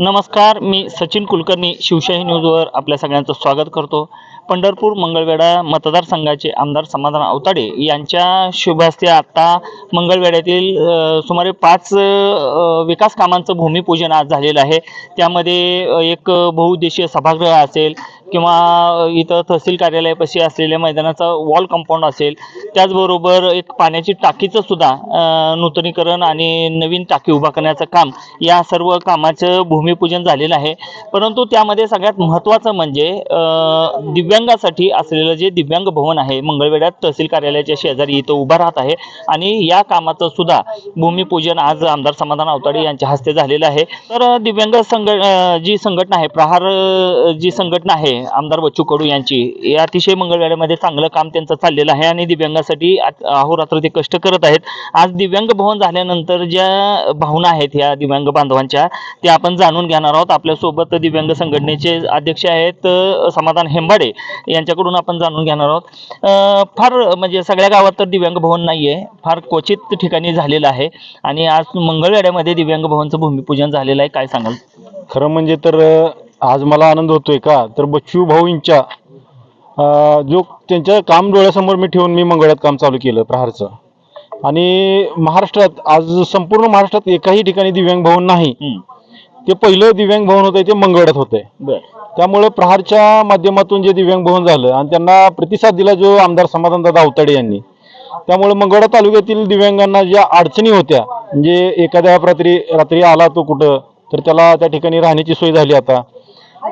नमस्कार मी सचिन कुलकर्णी शिवशाही न्यूजवर आपल्या सगळ्यांचं स्वागत करतो. पंढरपूर मंगळवेढा मतदारसंघाचे आमदार समाधान आवताडे यांच्या शुभास्ते आता मंगळवेढ्यातील सुमारे पाच विकास कामांचं भूमिपूजन आज झालेलं आहे. त्यामध्ये एक बहुउद्देशीय सभागृह असेल किंवा इथं तहसील कार्यालयापाशी असलेल्या मैदानाचा वॉल कंपाऊंड असेल त्याचबरोबर एक पाण्याची टाकीचं सुद्धा नूतनीकरण आणि नवीन टाकी उभा करण्याचं काम या सर्व कामाचं भूमिपूजन झालेलं आहे. परंतु त्यामध्ये सगळ्यात महत्त्वाचं म्हणजे दिव्यांगासाठी असलेलं जे दिव्यांग भवन आहे मंगळवेढ्यात तहसील कार्यालयाच्या शेजारी इथं उभा राहत आहे आणि या कामाचं सुद्धा भूमिपूजन आज आमदार समाधान अवताडे यांच्या हस्ते झालेलं आहे. तर दिव्यांग संघ जी संघटना आहे प्रहार जी संघटना आहे आमदार बच्चू कडू यांची. हे अतिशय मंगळवाड्यामध्ये चांगलं काम त्यांचं चाललेलं आहे आणि दिव्यांगासाठी अहोरात्र ते कष्ट करत आहेत. आज दिव्यांग भवन झाल्यानंतर ज्या भावना आहेत ह्या दिव्यांग बांधवांच्या त्या आपण जाणून घेणार आहोत. आपल्यासोबत दिव्यांग संघटनेचे अध्यक्ष आहेत समाधान हेंबाडे यांच्याकडून आपण जाणून घेणार आहोत. फार म्हणजे सगळ्या गावात तर दिव्यांग भवन नाही आहे फार क्वचित ठिकाणी झालेलं आहे. आणि आज मंगळवाड्यामध्ये दिव्यांग भवनचं भूमिपूजन झालेलं आहे. काय सांगाल? खरं म्हणजे तर आज मला आनंद होतोय का? तर बच्चू भाऊंच्या जो त्यांच्या काम डोळ्यासमोर मी ठेवून मी मंगळ्यात काम चालू केलं प्रहारचं. आणि महाराष्ट्रात आज संपूर्ण महाराष्ट्रात एकाही ठिकाणी दिव्यांग भवन नाही. ते पहिलं दिव्यांग भवन होतं ते मंगळ्यात होतंय त्यामुळे प्रहारच्या माध्यमातून जे दिव्यांग भवन झालं आणि त्यांना प्रतिसाद दिला जो आमदार समाधानदादा आवताडे यांनी त्यामुळे मंगळा तालुक्यातील दिव्यांगांना ज्या अडचणी होत्या म्हणजे एखाद्या रात्री रात्री आला तो कुठं तर त्याला त्या ठिकाणी राहण्याची सोय झाली आता.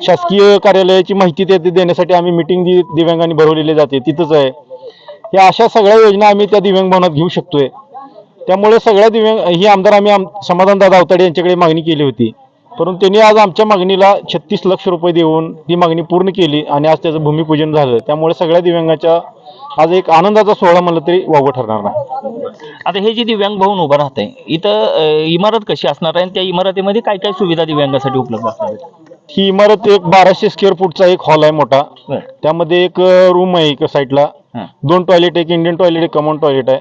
शासकीय कार्यालयाची माहिती ते देण्यासाठी आम्ही मिटिंग दि दिव्यांगांनी भरवलेली जाते तिथंच आहे. या अशा सगळ्या योजना आम्ही त्या दिव्यांग भवनात घेऊ शकतोय. त्यामुळे सगळ्या दिव्यांग ही आमदार आम्ही आम समाधानदादा अवताडे यांच्याकडे मागणी केली होती. परंतु त्यांनी आज आमच्या मागणीला छत्तीस लक्ष रुपये देऊन ती मागणी पूर्ण केली आणि आज त्याचं भूमिपूजन झालं. त्यामुळे सगळ्या दिव्यांगाच्या आज एक आनंदाचा सोहळा म्हणलं तरी वावं ठरणार नाही. आता हे जे दिव्यांग भवन उभं राहत आहे इथं इमारत कशी असणार आहे आणि त्या इमारतीमध्ये काय काय सुविधा दिव्यांगासाठी उपलब्ध असणार आहेत? ही इमारत एक बाराशे स्क्वेअर फूटचा एक हॉल आहे मोठा. बरं. त्यामध्ये एक रूम आहे एक साईडला हां. दोन टॉयलेट एक इंडियन टॉयलेट एक कमॉन टॉयलेट आहे.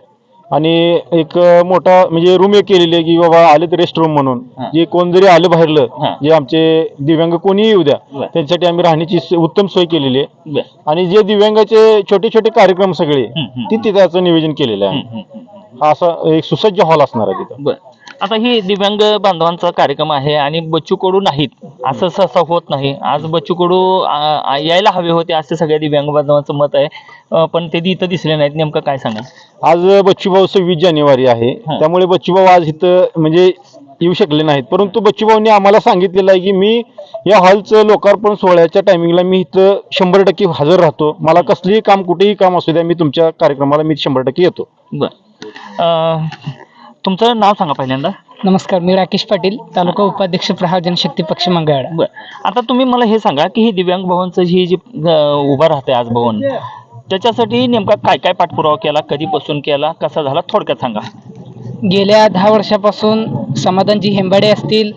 आणि एक मोठा म्हणजे रूम एक केलेली आहे की बाबा आले तर रेस्ट रूम म्हणून. हां. जे कोण जरी आलं बाहेरलं. जे आमचे दिव्यांग कोणीही येऊ द्या. त्यांच्यासाठी आम्ही राहण्याची स- उत्तम सोय केलेली आहे. बरं. आणि जे दिव्यांगाचे छोटे छोटे कार्यक्रम सगळे हं. तिथे त्याचं नियोजन केलेलं आहे. हा असा एक सुसज्ज हॉल असणार आहे तिथं. बर. आता ही दिव्यांग बांधवांचा कार्यक्रम आहे आणि बच्चू कडू नाहीत. असं सहसा होत नाही. आज बच्चू कडू आ, यायला हवे होते असे सगळ्या दिव्यांग बांधवांचं मत आहे. अ, पण ते इथं दिसले नाहीत. नेमकं काय सांगा आज बच्चूभाऊ सव्वीस जानेवारी आहे. हां. त्यामुळे बच्चूभाऊ आज इथं म्हणजे येऊ शकले नाहीत. परंतु बच्चूभाऊंनी आम्हाला सांगितलेलं आहे की मी या हॉलचं लोकार्पण सोहळ्याच्या टायमिंगला मी इथं शंभर टक्के हजर राहतो. मला कसलीही काम कुठेही काम असू द्या मी तुमच्या कार्यक्रमाला मी शंभर टक्के येतो. बर. तुमचं नाव सांगा पहिल्यांदा. नमस्कार मी राकेश पाटील तालुका उपाध्यक्ष प्रहार जनशक्ती पक्ष बर. आता तुम्ही मला हे सांगा की ही दिव्यांग भवनचं ही जी अ, उभं राहते आज भवन त्याच्यासाठी नेमका काय काय पाठपुरावा केला कधीपासून केला कसा झाला थोडक्यात सांगा. गेल्या दहा वर्षापासून समाधानजी हेंबाडे असतील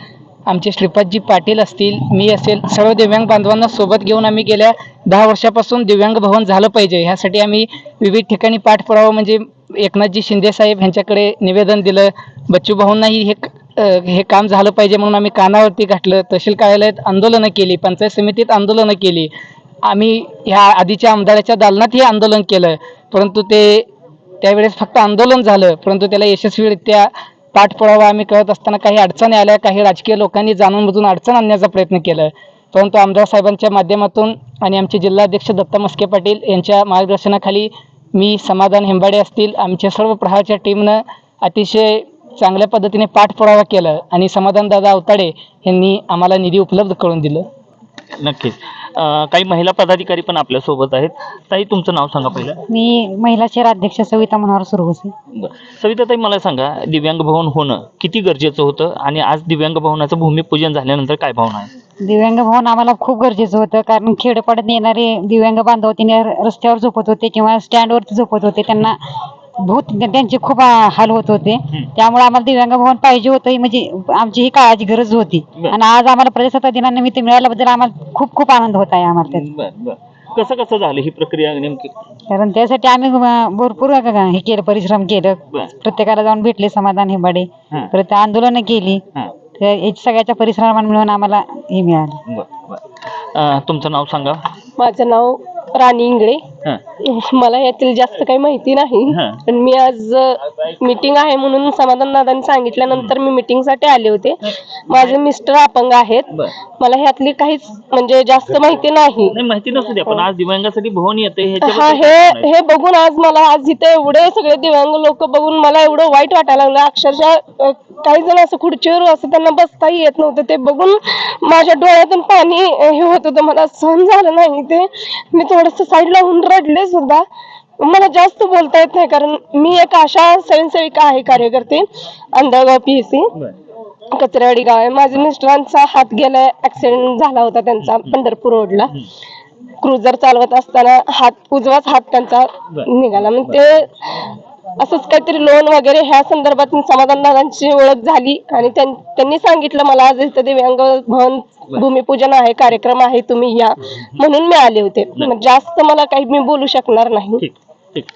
आमचे श्रीपादजी पाटील असतील मी असेल सर्व दिव्यांग बांधवांना सोबत घेऊन आम्ही गेल्या दहा वर्षापासून दिव्यांग भवन झालं पाहिजे. ह्यासाठी आम्ही विविध ठिकाणी पाठपुरावा म्हणजे एकनाथजी शिंदेसाहेब ह्यांच्याकडे निवेदन दिलं बच्चू भाऊंनाही हे हे काम झालं पाहिजे म्हणून आम्ही कानावरती घातलं. तहसील कार्यालयात आंदोलनं केली पंचायत समितीत आंदोलनं केली. आम्ही ह्या आधीच्या आमदाराच्या दालनातही आंदोलन केलं. परंतु ते त्यावेळेस फक्त आंदोलन झालं. परंतु त्याला यशस्वीरित्या पाठपुरावा आम्ही करत असताना काही अडचणी आल्या काही राजकीय लोकांनी जाणून बुजून अडचण आणण्याचा प्रयत्न केला. परंतु आमदार साहेबांच्या माध्यमातून आणि आमचे जिल्हाध्यक्ष दत्ता मस्के पाटील यांच्या मार्गदर्शनाखाली मी समाधान हेंबाडे असतील. आमच्या सर्व प्रहारच्या टीमनं अतिशय चांगल्या पद्धतीने पाठपुरावा केला आणि समाधानदादा अवताडे यांनी आम्हाला निधी उपलब्ध करून दिलं. नक्कीच. अ, काही महिला पदाधिकारी पण आपल्यासोबत आहेत. ताई तुमचं नाव सांगा पहिलं. मी महिला शहराध्यक्ष सविता मनोहर सुरवसे. बरं. सविताताई मला सांगा दिव्यांग भवन होणं किती गरजेचं होतं? आणि आज दिव्यांग भवनाचं भूमिपूजन झाल्यानंतर काय भावना आहे? दिव्यांग भवन आम्हाला खूप गरजेचं होतं. कारण खेडपाड्यात येणारे दिव्यांग बांधव तिने रस्त्यावर झोपत होते किंवा स्टँडवरती झोपत होते. त्यांना बहुत त्यांचे खूप हाल होत होते. त्यामुळे आम्हाला दिव्यांग भवन पाहिजे होतं. ही म्हणजे आमची ही काळाची गरज होती. आणि आज आम्हाला प्रजासत्ताक दिनानिमित्त मिळाल्याबद्दल आम्हाला खूप खूप आनंद होत आहे आम्हाला त्याचा बरं बरं. कसं कसं झालं ही प्रक्रिया नेमकी? कारण त्यासाठी आम्ही अ, भरपूर हे केलं परिश्रम केलं. बरं. प्रत्येकाला जाऊन भेटले समाधान हेबाडे हां. परत आंदोलनं केली. हां. सगळ्याच्या परिश्रमाला मिळून आम्हाला हे मिळालं. बरं बरं. अं, तुमचं नाव सांगा. माझं नाव राणी इंगळे. हां. मला यातील जास्त काही माहिती नाही. हां. पण मी आज मीटिंग आहे म्हणून समाधान दादांनी सांगितल्यानंतर मी meeting साठी आले होते. माझे मिस्टर अपंग आहेत. बरं. मला ह्यातली काहीच म्हणजे जास्त माहिती नाही. नाही माहिती नसू द्या पण आज दिव्यांगासाठी भवन येते हा हे हे बघून आज मला आज इथे एवढे सगळे दिव्यांग लोक बघून मला एवढं वाईट वाटायला लागलं. अक्षरशः अ, काही जण असं खुर्चीवर असं त्यांना बसताही येत नव्हतं. ते बघून माझ्या डोळ्यातून पाणी अ, हे होत होतं. मला सहन झालं नाही ते. मी थोडस साईडला होऊन रडले. सुद्धा मला जास्त बोलता येत नाही कारण मी एक आशा स्वयंसेविका आहे कार्यकर्ते अंधळगाव पी सी कचरेवाडी गाव आहे. माझ्या मिस्टरांचा हात गेलाय ऍक्सिडेंट झाला होता त्यांचा पंढरपूर रोडला. क्रुझर चालवत असताना हात उजवाच हात त्यांचा. निघाला. मग ते असंच काहीतरी लोन वगैरे ह्या संदर्भात समाधान दादांची ओळख झाली आणि त्यां- त्यांनी सांगितलं मला आज इथं दिव्यांग भवन भूमिपूजन आहे कार्यक्रम आहे तुम्ही या. म्हणून मी आले होते. जास्त मला काही मी बोलू शकणार नाही. ठीक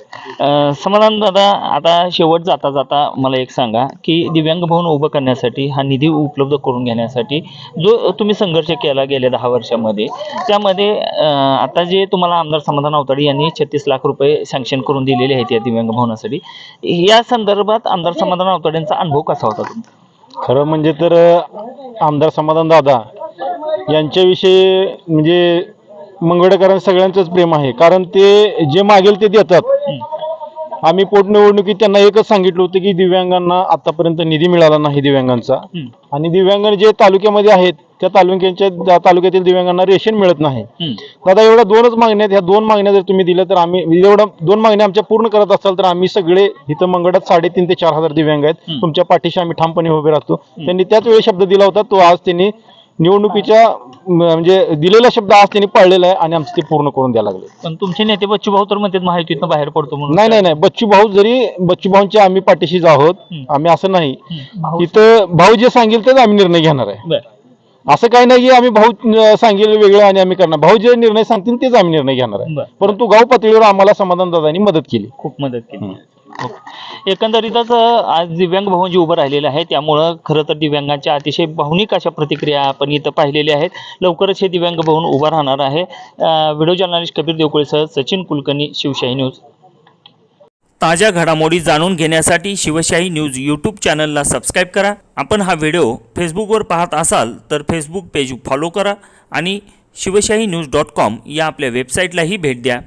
समाधान दादा आता शेवट जाता जाता मला एक सांगा की दिव्यांग भवन उभं करण्यासाठी हा निधी उपलब्ध करून घेण्यासाठी जो तुम्ही संघर्ष केला गेल्या दहा वर्षामध्ये त्यामध्ये आता जे तुम्हाला आमदार समाधान अवताडे यांनी छत्तीस लाख रुपये सँक्शन करून दिलेले आहेत या दिव्यांग भवनासाठी या संदर्भात आमदार समाधान अवताडेंचा अनुभव कसा होता तुमचा? खरं म्हणजे तर आमदार समाधान दादा यांच्याविषयी म्हणजे मंगळकरांचं सगळ्यांचंच प्रेम आहे. कारण ते जे मागेल ते देतात. आम्ही पोटनिवडणुकीत त्यांना एकच सांगितलं होतं की दिव्यांगांना आतापर्यंत निधी मिळाला नाही दिव्यांगांचा. आणि दिव्यांग जे तालुक्यामध्ये आहेत त्या तालुक्यांच्या तालुक्यातील दिव्यांगांना रेशन मिळत नाही. दादा एवढ्या दोनच मागण्या आहेत. ह्या दोन मागण्या जर तुम्ही दिल्या तर आम्ही एवढं दोन मागण्या आमच्या पूर्ण करत असाल तर आम्ही सगळे इथं मंगळात साडेतीन ते चार हजार दिव्यांग आहेत. तुमच्या पाठीशी आम्ही ठामपणे उभे राहतो. त्यांनी त्याच वेळी शब्द दिला होता तो आज त्यांनी निवडणुकीच्या म्हणजे दिलेला शब्द आज त्यांनी पाळलेला आहे आणि आमचं ते पूर्ण करून द्यायला लागले. पण तुमचे नेते बच्चू भाऊ तर म्हणतात महायुतीतनं बाहेर पडतो म्हणून. नाही नाही नाही. बच्चू भाऊ जरी बच्चू भाऊंच्या आम्ही पाठीशीच आहोत. आम्ही असं नाही. भाऊ इथं भाऊ जे सांगेल तेच आम्ही निर्णय घेणार आहे. बरं. असं काही नाही की आम्ही भाऊ सांगेल वेगळं आणि आम्ही करणार. भाऊ जे निर्णय सांगतील तेच आम्ही निर्णय घेणार आहे. बरं. परंतु गाव पातळीवर आम्हाला समाधान दादांनी मदत केली. खूप मदत केली. एकंदरीतच आज दिव्यांग भवन जे उभं राहिलेलं आहे त्यामुळं खरं तर दिव्यांगांच्या अतिशय भावनिक अशा प्रतिक्रिया आपण इथं पाहिलेल्या आहेत. लवकरच हे दिव्यांग भवन उभं राहणार आहे. व्हिडिओ जर्नलिस्ट कबीर देवकुळेसह सचिन कुलकर्णी शिवशाही न्यूज. ताज्या घडामोडी जाणून घेण्यासाठी शिवशाही न्यूज यूट्यूब चॅनलला सबस्क्राईब करा. आपण हा व्हिडिओ फेसबुकवर पाहत असाल तर फेसबुक पेज फॉलो करा आणि शिवशाही न्यूज डॉट कॉम या आपल्या वेबसाईटलाही भेट द्या.